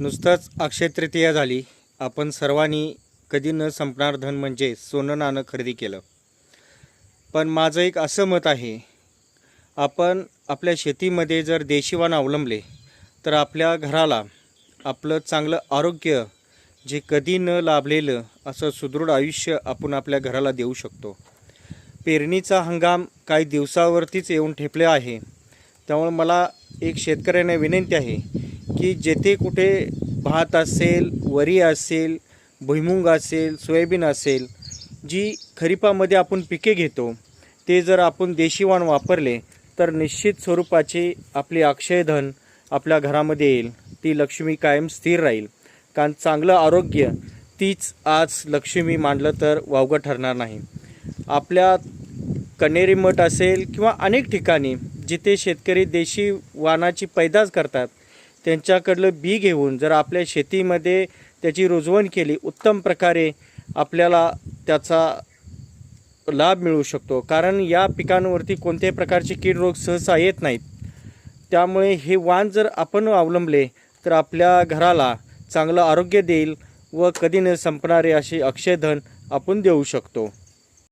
नुसतंच अक्षय तृतीया झाली. आपण सर्वांनी कधी न संपणार धन म्हणजे सोनं नाणं खरेदी केलं. पण माझं एक असं मत आहे आपण आपल्या शेतीमध्ये जर देशीवान अवलंबले तर आपल्या घराला आपलं चांगलं आरोग्य जे कधी न लाभलेलं असं सुदृढ आयुष्य आपण आपल्या घराला देऊ शकतो. पेरणीचा हंगाम काही दिवसावरतीच येऊन ठेपले आहे. त्यामुळे मला एक शेतकऱ्याने विनंती आहे की जेथे कुठे भात असेल वरी असेल भुईमुंग असेल सोयाबीन असेल जी खरीपामध्ये आपण पिके घेतो ते जर आपण देशीवाण वापरले तर निश्चित स्वरूपाचे आपले अक्षयधन आपल्या घरामध्ये येईल. ती लक्ष्मी कायम स्थिर राहील. कारण चांगलं आरोग्य तीच आज लक्ष्मी मांडलं तर वावगं ठरणार नाही. आपल्या कनेरी मठ असेल किंवा अनेक ठिकाणी जिथे शेतकरी देशी वाणाची पैदास करतात त्यांच्याकडलं बी घेऊन जर आपल्या शेतीमध्ये त्याची रुजवण केली उत्तम प्रकारे आपल्याला त्याचा लाभ मिळू शकतो. कारण या पिकांवरती कोणत्याही प्रकारचे कीड रोग सहसा येत नाहीत. त्यामुळे हे वाण जर आपण अवलंबले तर आपल्या घराला चांगलं आरोग्य देईल व कधी न संपणारे असे अक्षयधन आपण देऊ शकतो.